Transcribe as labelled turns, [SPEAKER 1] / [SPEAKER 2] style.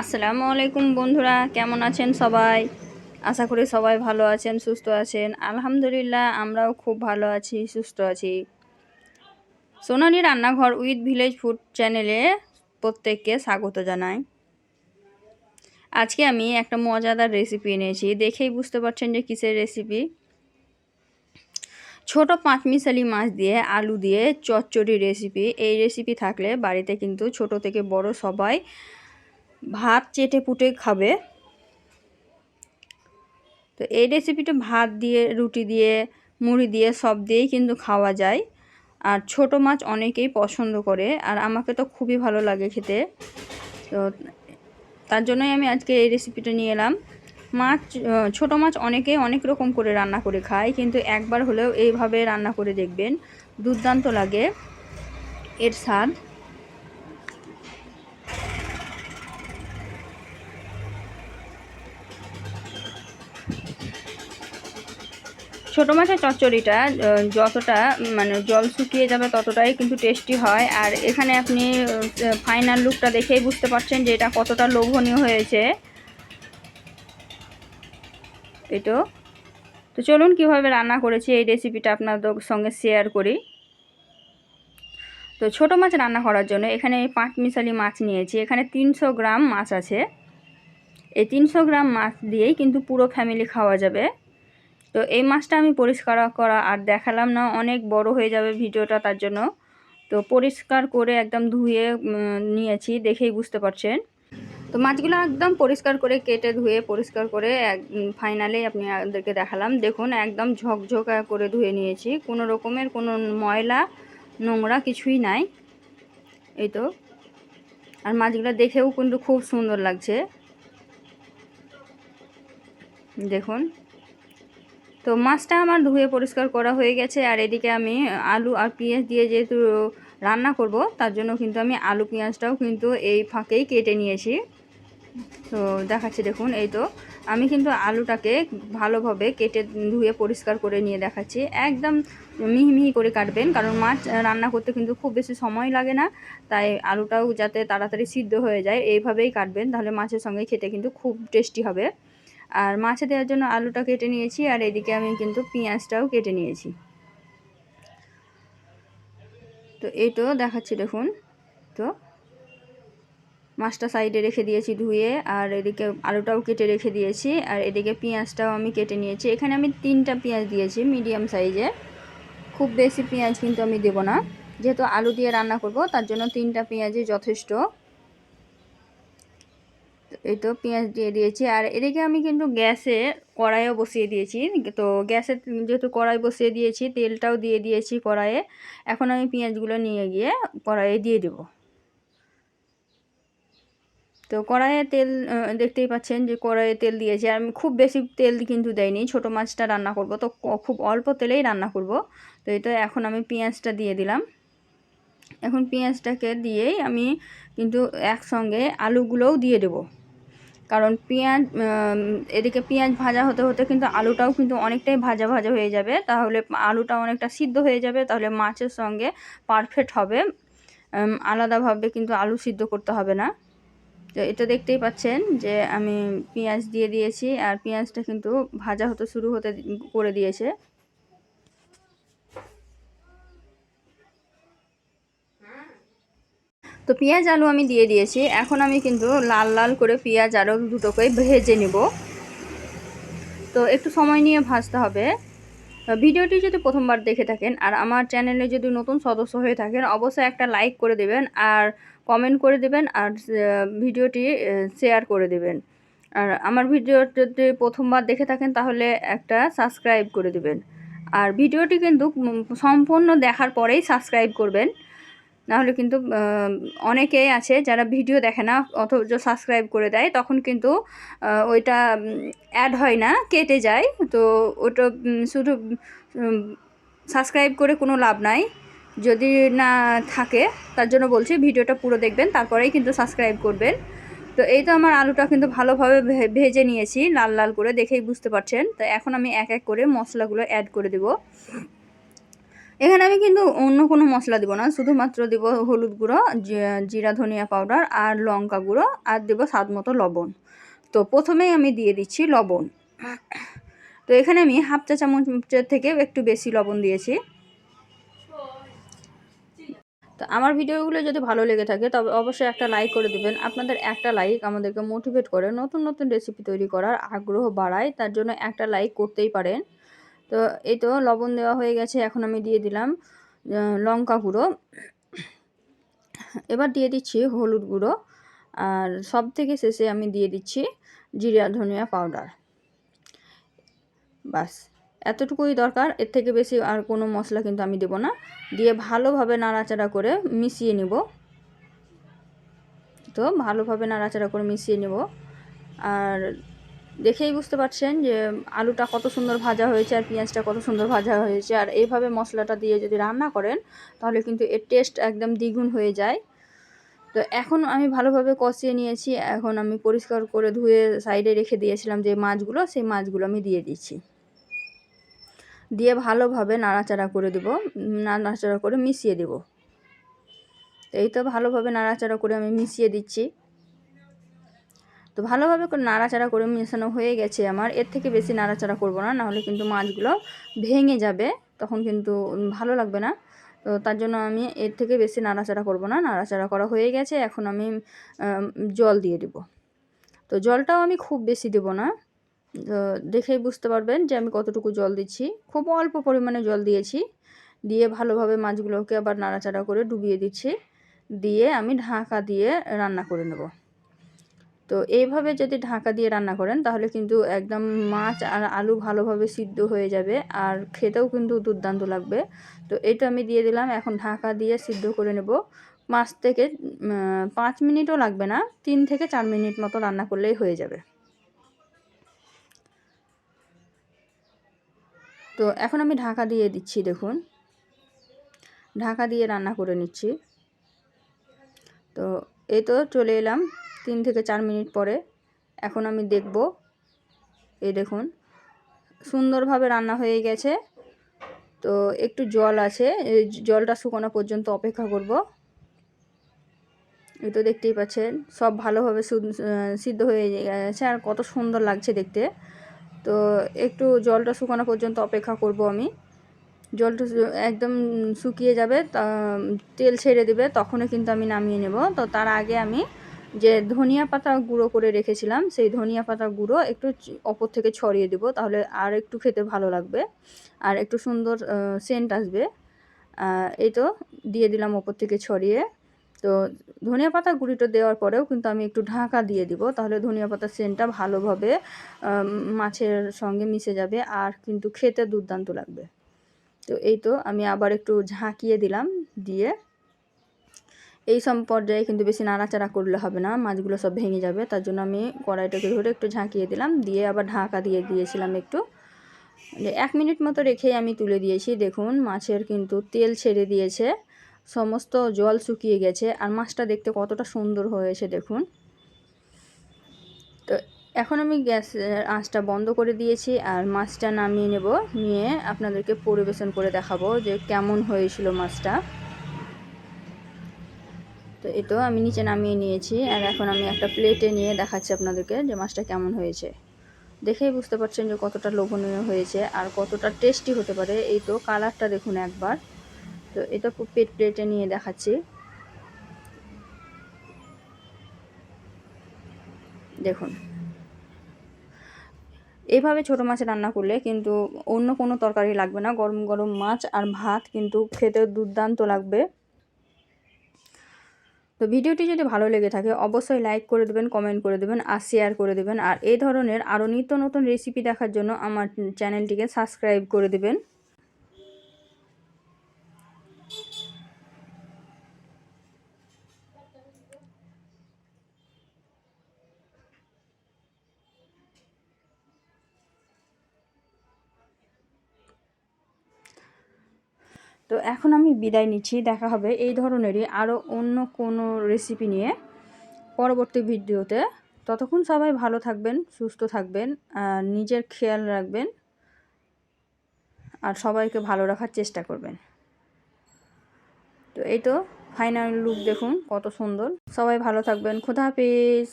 [SPEAKER 1] আসসালামু আলাইকুম বন্ধুরা, কেমন আছেন সবাই? আশা করি সবাই ভালো আছেন, সুস্থ আছেন। আলহামদুলিল্লাহ, আমরাও খুব ভালো আছি, সুস্থ আছি। সোনালি রান্নাঘর উইথ ভিলেজ ফুড চ্যানেলে প্রত্যেককে স্বাগত জানাই। আজকে আমি একটা মজাদার রেসিপি এনেছি। দেখেই বুঝতে পারছেন যে কিসের রেসিপি? ছোট পাঁচমিশালি মাছ দিয়ে, আলু দিয়ে চচ্চড়ি রেসিপি। এই রেসিপি থাকলে বাড়িতে কিন্তু ছোট থেকে বড় সবাই ভাত চেটে পুটে খাবে। তো এই রেসিপিটা ভাত দিয়ে, রুটি দিয়ে, মুড়ি দিয়ে সব দিয়েই কিন্তু খাওয়া যায়। আর ছোট মাছ অনেকেই পছন্দ করে আর আমাকে তো খুবই ভালো লাগে খেতে। তো তার জন্যই আমি আজকে এই রেসিপিটা নিয়ে এলাম। মাছ ছোট মাছ অনেকেই অনেক রকম করে রান্না করে খায়, কিন্তু একবার হলেও এইভাবে রান্না করে দেখবেন। দুর্দান্ত লাগে। এর স্বাদ। ছোটো মাছের চচ্চড়িটা যতটা মানে জল শুকিয়ে যাবে ততটাই কিন্তু টেস্টি হয়। আর এখানে আপনি ফাইনাল লুকটা দেখেই বুঝতে পারছেন যে এটা কতটা লোভনীয় হয়েছে। এটো। তো চলুন কীভাবে রান্না করেছি, এই রেসিপিটা আপনাদের সঙ্গে শেয়ার করি। তো ছোটো মাছ রান্না করার জন্য এখানে পাঁচ মিশালি মাছ নিয়েছি। এখানে তিনশো গ্রাম মাছ আছে। এই তিনশো গ্রাম মাছ দিয়েই কিন্তু পুরো ফ্যামিলি খাওয়া যাবে। তো এই মাছটা আমি পরিষ্কার করা আর দেখালাম না, অনেক বড় হয়ে যাবে ভিডিওটা তার জন্য। তো পরিষ্কার করে একদম ধুয়ে নিয়েছি, দেখেই বুঝতে পারছেন। তো মাছগুলো একদম পরিষ্কার করে কেটে ধুয়ে, পরিষ্কার করে ফাইনালে আপনি আপনাদেরকে দেখালাম। দেখুন, একদম ঝকঝকা করে ধুয়ে নিয়েছি। কোনো রকমের কোনো ময়লা, নোংরা কিছুই নাই। এই তো। আর মাছগুলো দেখেও কিন্তু খুব সুন্দর লাগছে। দেখুন। তো মাছটা আমার ধুয়ে পরিষ্কার করা হয়ে গেছে, আর এদিকে আমি আলু আর পেঁয়াজ দিয়ে যেহেতু রান্না করব, তার জন্য কিন্তু আমি আলু পেঁয়াজটাও কিন্তু এই ফাঁকেই কেটে নিয়েছি। তো দেখাচ্ছি, দেখুন, এই তো। আমি কিন্তু আলুটাকে ভালোভাবে কেটে ধুয়ে পরিষ্কার করে নিয়ে দেখাচ্ছি। একদম মিহি মিহি করে কাটবেন, কারণ মাছ রান্না করতে কিন্তু খুব বেশি সময় লাগে না, তাই আলুটাও যাতে তাড়াতাড়ি সিদ্ধ হয়ে যায়, এইভাবেই কাটবেন, তাহলে মাছের সঙ্গে খেতে কিন্তু খুব টেস্টি হবে। আর মাছে দেওয়ার জন্য আলুটা কেটে নিয়েছি, আর এদিকে আমি কিন্তু পেঁয়াজটাও কেটে নিয়েছি। তো এই তো দেখাচ্ছি, দেখুন। তো মাছটা সাইডে রেখে দিয়েছি ধুয়ে, আর এদিকে আলুটাও কেটে রেখে দিয়েছি, আর এদিকে পেঁয়াজটাও আমি কেটে নিয়েছি। এখানে আমি তিনটা পেঁয়াজ দিয়েছি মিডিয়াম সাইজে। খুব বেশি পেঁয়াজ কিন্তু আমি দেব না। যেহেতু আলু দিয়ে রান্না করব, তার জন্য তিনটা পেঁয়াজই যথেষ্ট। এই তো পেঁয়াজ দিয়ে দিয়েছি। আর এদিকে আমি কিন্তু গ্যাসে কড়াইও বসিয়ে দিয়েছি। তো গ্যাসে যেহেতু কড়াই বসিয়ে দিয়েছি, তেলটাও দিয়ে দিয়েছি কড়াইয়ে। এখন আমি পেঁয়াজগুলো নিয়ে গিয়ে কড়াইয়ে দিয়ে দেব। তো কড়াইয়ে তেল দেখতেই পাচ্ছেন যে কড়াইয়ে তেল দিয়েছি। আর আমি খুব বেশি তেল কিন্তু দেয়নি ছোট মাছটা রান্না করব। তো খুব অল্প তেলেই রান্না করব। তো এই তো এখন আমি পেঁয়াজটা দিয়ে দিলাম। এখন পেঁয়াজটাকে দিয়েই আমি কিন্তু একসঙ্গে আলুগুলোও দিয়ে দেবো। কারণ পেঁয়াজ এদিকে পেঁয়াজ ভাজা হতে হতে কিন্তু আলুটাও কিন্তু অনেকটাই ভাজা ভাজা হয়ে যাবে। তাহলে আলুটা অনেকটা সিদ্ধ হয়ে যাবে, তাহলে মাছের সঙ্গে পারফেক্ট হবে। আলাদাভাবে কিন্তু আলু সিদ্ধ করতে হবে না। তো এটা দেখতেই পাচ্ছেন যে আমি পেঁয়াজ দিয়ে দিয়েছি, আর পেঁয়াজটা কিন্তু ভাজা হতে শুরু হতে, করে দিয়েছে। তো পেঁয়াজ, আলু আমি দিয়ে দিয়েছি। এখন আমি কিন্তু লাল লাল করে পেঁয়াজ আলু দুটোকেই ভেজে নেব। তো একটু সময় নিয়ে ভাজতে হবে। ভিডিওটি যদি প্রথমবার দেখে থাকেন আর আমার চ্যানেলে যদি নতুন সদস্য হয়ে থাকেন, অবশ্যই একটা লাইক করে দেবেন আর কমেন্ট করে দেবেন আর ভিডিওটি শেয়ার করে দেবেন। আর আমার ভিডিও যদি প্রথমবার দেখে থাকেন, তাহলে একটা সাবস্ক্রাইব করে দেবেন। আর ভিডিওটি কিন্তু সম্পূর্ণ দেখার পরেই সাবস্ক্রাইব করবেন। নাহলে কিন্তু অনেকেই আছে যারা ভিডিও দেখে না, অথচ সাবস্ক্রাইব করে দেয়, তখন কিন্তু ওইটা অ্যাড হয় না, কেটে যায়। তো ওটা শুধু সাবস্ক্রাইব করে কোনো লাভ নাই। যদি না থাকে, তার জন্য বলছি ভিডিওটা পুরো দেখবেন, তারপরেই কিন্তু সাবস্ক্রাইব করবেন। তো এই তো আমার আলুটা কিন্তু ভালোভাবে ভেজে নিয়েছি, লাল লাল করে, দেখেই বুঝতে পারছেন। তো এখন আমি এক এক করে মশলাগুলো অ্যাড করে দেবো। এখানে আমি কিন্তু অন্য কোনো মশলা দিব না, শুধুমাত্র দিব হলুদ গুঁড়ো জিরা, ধনিয়া পাউডার আর লঙ্কা গুঁড়ো আর দেব স্বাদ মতো লবণ। তো প্রথমেই আমি দিয়ে দিচ্ছি লবণ। তো এখানে আমি হাফ চা চামচের থেকে একটু বেশি লবণ দিয়েছি। তো আমার ভিডিওগুলো যদি ভালো লেগে থাকে, তবে অবশ্যই একটা লাইক করে দেবেন। আপনাদের একটা লাইক আমাদেরকে মোটিভেট করে নতুন নতুন রেসিপি তৈরি করার আগ্রহ বাড়ায়, তার জন্য একটা লাইক করতেই পারেন। তো এই তো লবণ দেওয়া হয়ে গেছে, এখন আমি দিয়ে দিলাম লঙ্কা গুঁড়ো। এবার দিয়ে দিচ্ছি হলুদ গুঁড়ো, আর সব থেকে শেষে আমি দিয়ে দিচ্ছি জিরা ধনিয়া পাউডার। বাস, এতটুকুই দরকার, এর থেকে বেশি আর কোনো মশলা কিন্তু আমি দেব না। দিয়ে ভালোভাবে নাড়াচাড়া করে মিশিয়ে নেব। তো ভালোভাবে নাড়াচাড়া করে মিশিয়ে নেব। আর দেখেই বুঝতে পারছেন যে আলুটা কত সুন্দর ভাজা হয়েছে আর পেঁয়াজটা কত সুন্দর ভাজা হয়েছে। আর এইভাবে মশলাটা দিয়ে যদি রান্না করেন, তাহলে কিন্তু এর টেস্ট একদম দ্বিগুণ হয়ে যায়। তো এখন আমি ভালোভাবে কষিয়ে নিয়েছি। এখন আমি পরিষ্কার করে ধুয়ে সাইডে রেখে দিয়েছিলাম যে মাছগুলো, সেই মাছগুলো আমি দিয়ে দিচ্ছি। দিয়ে ভালোভাবে নাড়াচাড়া করে দেব, নাড়াচাড়া করে মিশিয়ে দেব। এই তো ভালোভাবে নাড়াচাড়া করে আমি মিশিয়ে দিচ্ছি। তো ভালোভাবে নাড়াচাড়া করে মেশানো হয়ে গেছে আমার। এর থেকে বেশি নাড়াচাড়া করব না, নাহলে কিন্তু মাছগুলো ভেঙে যাবে, তখন কিন্তু ভালো লাগবে না। তো তার জন্য আমি এর থেকে বেশি নাড়াচাড়া করব না, নাড়াচাড়া করা হয়ে গেছে। এখন আমি, জল দিয়ে দেব। তো জলটাও আমি খুব বেশি দেব না। তো দেখেই বুঝতে পারবেন যে আমি কতটুকু জল দিচ্ছি। খুব অল্প পরিমাণে জল দিয়েছি। দিয়ে ভালোভাবে মাছগুলোকে আবার নাড়াচাড়া করে ডুবিয়ে দিচ্ছি। দিয়ে আমি ঢাকা দিয়ে রান্না করে নেব। তো এইভাবে যদি ঢাকা দিয়ে রান্না করেন, তাহলে কিন্তু একদম মাছ আর আলু ভালোভাবে সিদ্ধ হয়ে যাবে আর খেতেও কিন্তু দুর্দান্ত লাগবে। তো এটা আমি দিয়ে দিলাম, এখন ঢাকা দিয়ে সিদ্ধ করে নেব। পাঁচ থেকে পাঁচ মিনিটও লাগবে না, তিন থেকে চার মিনিট মতো রান্না করলেই হয়ে যাবে। তো এখন আমি ঢাকা দিয়ে দিচ্ছি, দেখুন। ঢাকা দিয়ে রান্না করে নিচ্ছি। তো এই তো চলে এলাম। তিন থেকে চার মিনিট পরে এখন আমি দেখব। এই দেখুন, সুন্দরভাবে রান্না হয়ে গেছে। তো একটু জল আছে জলটা শুকানো পর্যন্ত অপেক্ষা করব। এই তো দেখতেই পাচ্ছেন, সব ভালোভাবে সিদ্ধ হয়ে গেছে আর কত সুন্দর লাগছে দেখতে। তো একটু জলটা শুকানো পর্যন্ত অপেক্ষা করব আমি। জলটা একদম শুকিয়ে যাবে তেল ছেড়ে দেবে, তখনই কিন্তু আমি নামিয়ে নেব। তো তার আগে আমি যে ধনিয়া পাতা গুঁড়ো করে রেখেছিলাম, সেই ধনিয়া পাতা গুঁড়ো একটু ওপর থেকে ছড়িয়ে দেব, তাহলে আর একটু খেতে ভালো লাগবে। আর একটু সুন্দর সেন্ট আসবে। এই তো, দিয়ে দিলাম ওপর থেকে ছড়িয়ে। তো ধনিয়া পাতা গুঁড়িটা দেওয়ার পরেও কিন্তু আমি একটু ঢাকা দিয়ে দিব, তাহলে ধনিয়া পাতার সেন্টটা ভালোভাবে মাছের সঙ্গে মিশে যাবে আর কিন্তু খেতে দুর্দান্ত লাগবে। তো এই তো, আমি আবার একটু ঝাঁকিয়ে দিলাম, দিয়ে এই সব পর্যায়ে কিন্তু বেশি নাড়াচাড়া করলে হবে না, মাছগুলো সব ভেঙে যাবে। তার জন্য আমি কড়াইটাকে ধরে একটু ঝাঁকিয়ে দিলাম, দিয়ে আবার ঢাকা দিয়ে দিয়েছিলাম একটু। এক মিনিট মতো রেখেই আমি তুলে দিয়েছি। দেখুন, মাছের কিন্তু তেল ছেড়ে দিয়েছে, সমস্ত জল শুকিয়ে গেছে, আর মাছটা দেখতে কতটা সুন্দর হয়েছে, দেখুন। তো এখন আমি গ্যাসের আঁচটা বন্ধ করে দিয়েছি, আর মাছটা নামিয়ে নেব। নিয়ে আপনাদেরকে পরিবেশন করে দেখাবো যে কেমন হয়েছিল মাছটা। তো এই তো আমি নিচে নামিয়ে নিয়েছি আর এখন আমি একটা প্লেটে নিয়ে দেখাচ্ছি আপনাদেরকে যে মাছটা কেমন হয়েছে। দেখেই বুঝতে পারছেন যে কতটা লোভনীয় হয়েছে আর কতটা টেস্টি হতে পারে। এই তো কালারটা দেখুন একবার। তো এটা পেট প্লেটে নিয়ে দেখাচ্ছি। দেখুন। এইভাবে ছোটো মাছ রান্না করলে কিন্তু অন্য কোনো তরকারি লাগবে না। গরম গরম মাছ আর ভাত কিন্তু খেতে দুর্দান্ত লাগবে। তো ভিডিওটি যদি ভালো লেগে থাকে, অবশ্যই লাইক করে দেবেন কমেন্ট করে দেবেন, আর শেয়ার করে দেবেন। আর এই ধরনের আরও নিত্য নতুন রেসিপি দেখার জন্য আমার চ্যানেলটিকে সাবস্ক্রাইব করে দেবেন। তো এখন আমি বিদায় নিচ্ছি, দেখা হবে এই ধরনেরই আরও অন্য কোনো রেসিপি নিয়ে পরবর্তী ভিডিওতে। ততক্ষণ সবাই ভালো থাকবেন, সুস্থ থাকবেন নিজের খেয়াল রাখবেন আর সবাইকে ভালো রাখার চেষ্টা করবেন। তো এই তো ফাইনাল লুক দেখুন, কত সুন্দর। সবাই ভালো থাকবেন, খুদা হাফিজ।